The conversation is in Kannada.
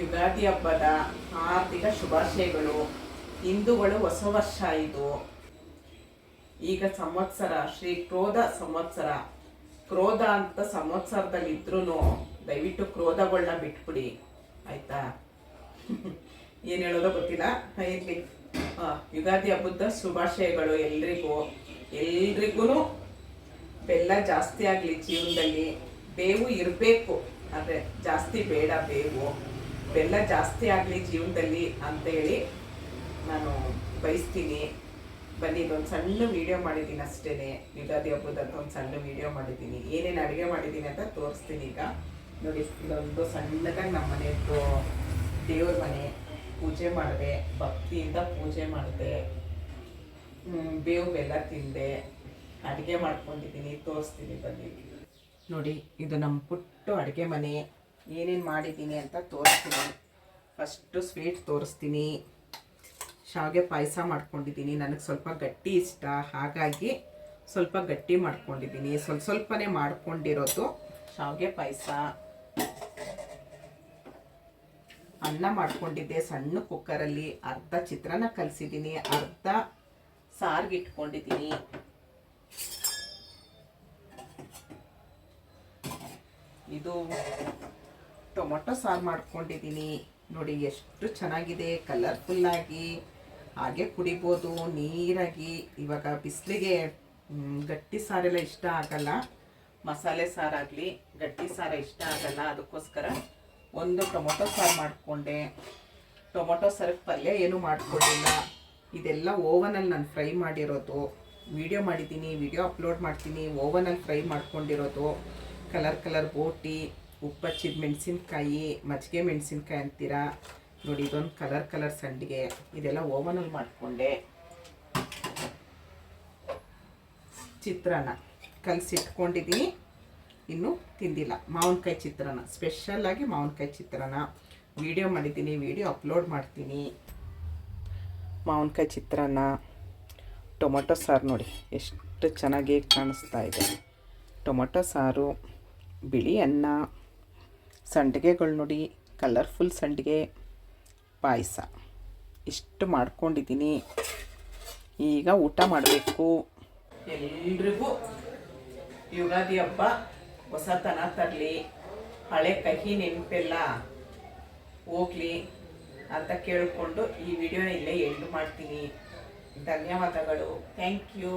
ಯುಗಾದಿ ಹಬ್ಬದ ಆರ್ಥಿಕ ಶುಭಾಶಯಗಳು. ಹಿಂದೂಗಳು ಹೊಸ ವರ್ಷ ಇದು. ಈಗ ಸಂವತ್ಸರ, ಶ್ರೀ ಕ್ರೋಧ ಸಂವತ್ಸರ. ಕ್ರೋಧ ಅಂತ ಸಂವತ್ಸರದಲ್ಲಿ ಇದ್ರೂ ದಯವಿಟ್ಟು ಕ್ರೋಧಗಳನ್ನ ಬಿಟ್ಬಿಡಿ. ಆಯ್ತಾ? ಏನು ಹೇಳೋದೋ ಗೊತ್ತಿಲ್ಲ. ಇರಲಿ ಯುಗಾದಿ ಹಬ್ಬದ ಶುಭಾಶಯಗಳು ಎಲ್ರಿಗೂ. ಎಲ್ರಿಗೂ ಬೆಲ್ಲ ಜಾಸ್ತಿ ಆಗಲಿ ಜೀವನದಲ್ಲಿ. ಬೇವು ಇರಬೇಕು. ಆದರೆ ಜಾಸ್ತಿ ಬೇಡ, ಬೇವು. ಬೆಲ್ಲ ಜಾಸ್ತಿ ಆಗಲಿ ಜೀವನದಲ್ಲಿ ಅಂತೇಳಿ ನಾನು ಬಯಸ್ತೀನಿ. ಬನ್ನಿ, ಇದೊಂದು ಸಣ್ಣ ವಿಡಿಯೋ ಮಾಡಿದ್ದೀನಿ ಅಷ್ಟೇ ಯುಗಾದಿ ಹಬ್ಬದ ಒಂದು ಸಣ್ಣ ವಿಡಿಯೋ ಮಾಡಿದ್ದೀನಿ ಏನೇನು ಅಡುಗೆ ಮಾಡಿದ್ದೀನಿ ಅಂತ ತೋರಿಸ್ತೀನಿ ಈಗ. ನೋಡಿ, ಇದೊಂದು ಸಣ್ಣದಾಗಿ ನಮ್ಮ ಮನೆಯದ್ದು ದೇವ್ರ ಮನೆ. ಪೂಜೆ ಮಾಡಿದೆ. ಭಕ್ತಿಯಿಂದ ಪೂಜೆ ಮಾಡಿದೆ. ಬೇವು ಬೆಲ್ಲ ತಿಂದೆ. ಅಡುಗೆ ಮಾಡ್ಕೊಂಡಿದ್ದೀನಿ ತೋರಿಸ್ತೀನಿ ಬನ್ನಿ. ನೋಡಿ, ಇದು ನಮ್ಮ ಪುಟ್ಟು ಅಡುಗೆ ಮನೆ. ಏನೇನು ಮಾಡಿದ್ದೀನಿ ಅಂತ ತೋರಿಸ್ತೀನಿ. ಫಸ್ಟು ಸ್ವೀಟ್ ತೋರಿಸ್ತೀನಿ. ಶಾವಿಗೆ ಪಾಯಸ ಮಾಡ್ಕೊಂಡಿದ್ದೀನಿ. ನನಗೆ ಸ್ವಲ್ಪ ಗಟ್ಟಿ ಇಷ್ಟ. ಹಾಗಾಗಿ ಸ್ವಲ್ಪ ಗಟ್ಟಿ ಮಾಡ್ಕೊಂಡಿದ್ದೀನಿ. ಸ್ವಲ್ಪ ಸ್ವಲ್ಪನೇ ಮಾಡ್ಕೊಂಡಿರೋದು ಶಾವಿಗೆ ಪಾಯಸ. ಅನ್ನ ಮಾಡ್ಕೊಂಡಿದ್ದೆ ಸಣ್ಣ ಕುಕ್ಕರಲ್ಲಿ. ಅರ್ಧ ಚಿತ್ರಾನ್ನ ಕಲಿಸಿದ್ದೀನಿ. ಅರ್ಧ ಸಾರಿಗೆ ಇಟ್ಕೊಂಡಿದ್ದೀನಿ. ಇದು ಟೊಮೊಟೊ ಸಾರು ಮಾಡ್ಕೊಂಡಿದ್ದೀನಿ. ನೋಡಿ, ಎಷ್ಟು ಚೆನ್ನಾಗಿದೆ. ಕಲರ್ಫುಲ್ಲಾಗಿ ಹಾಗೆ ಕುಡಿಬೋದು, ನೀರಾಗಿ. ಇವಾಗ ಬಿಸಿಲಿಗೆ ಗಟ್ಟಿ ಸಾರೆಲ್ಲ ಇಷ್ಟ ಆಗಲ್ಲ. ಮಸಾಲೆ ಸಾರಾಗಲಿ, ಗಟ್ಟಿ ಸಾರ ಇಷ್ಟ ಆಗಲ್ಲ. ಅದಕ್ಕೋಸ್ಕರ ಒಂದು ಟೊಮೊಟೊ ಸಾರು ಮಾಡಿಕೊಂಡೆ. ಟೊಮೊಟೊ ಸಾರಿಗೆ ಪಲ್ಯ ಏನೂ ಮಾಡಿಕೊಂಡಿಲ್ಲ. ಇದೆಲ್ಲ ಓವನಲ್ಲಿ ನಾನು ಫ್ರೈ ಮಾಡಿರೋದು. ವಿಡಿಯೋ ಮಾಡಿದ್ದೀನಿ, ವಿಡಿಯೋ ಅಪ್ಲೋಡ್ ಮಾಡ್ತೀನಿ. ಓವನಲ್ಲಿ ಫ್ರೈ ಮಾಡ್ಕೊಂಡಿರೋದು. ಕಲರ್ ಕಲರ್ ಬೋಟಿ. ಉಪ್ಪಚ್ಚಿದ ಮೆಣಸಿನ್ಕಾಯಿ, ಮಜ್ಜಿಗೆ ಮೆಣಸಿನ್ಕಾಯಿ ಅಂತೀರಾ? ನೋಡಿ, ಇದೊಂದು ಕಲರ್ ಕಲರ್ ಸಂಡಿಗೆ. ಇದೆಲ್ಲ ಓವನಲ್ಲಿ ಮಾಡಿಕೊಂಡೆ. ಚಿತ್ರಾನ್ನ. ಕಲಸಿಟ್ಕೊಂಡಿದ್ದೀನಿ ಇನ್ನೂ ತಿಂದಿಲ್ಲ. ಮಾವಿನಕಾಯಿ ಚಿತ್ರಾನ್ನ. ಸ್ಪೆಷಲ್ಲಾಗಿ ಮಾವಿನಕಾಯಿ ಚಿತ್ರಾನ್ನ. ವಿಡಿಯೋ ಮಾಡಿದ್ದೀನಿ. ವಿಡಿಯೋ ಅಪ್ಲೋಡ್ ಮಾಡ್ತೀನಿ. ಮಾವಿನಕಾಯಿ ಚಿತ್ರಾನ್ನ. ಟೊಮೊಟೊ ಸಾರು ನೋಡಿ. ಎಷ್ಟು ಚೆನ್ನಾಗಿ ಕಾಣಿಸ್ತಾ ಇದೆ. ಟೊಮೊಟೊ ಸಾರು, ಬಿಳಿ ಅನ್ನ ಸಂಡಿಗೆಗಳು ನೋಡಿ ಕಲರ್ಫುಲ್ ಸಂಡಿಗೆ ಪಾಯಸ. ಇಷ್ಟು ಮಾಡ್ಕೊಂಡಿದ್ದೀನಿ. ಈಗ ಊಟ ಮಾಡಬೇಕು. ಎಲ್ರಿಗೂ ಯುಗಾದಿ ಹಬ್ಬ, ಹೊಸತನ ತರಲಿ, ಹಳೆ ಕಹಿ ನೆನಪೆಲ್ಲ ಹೋಗ್ಲಿ ಅಂತ ಕೇಳಿಕೊಂಡು ಈ ವಿಡಿಯೋನ ಇಲ್ಲೇ ಎಂಡ್ ಮಾಡ್ತೀನಿ. ಧನ್ಯವಾದಗಳು. Thank you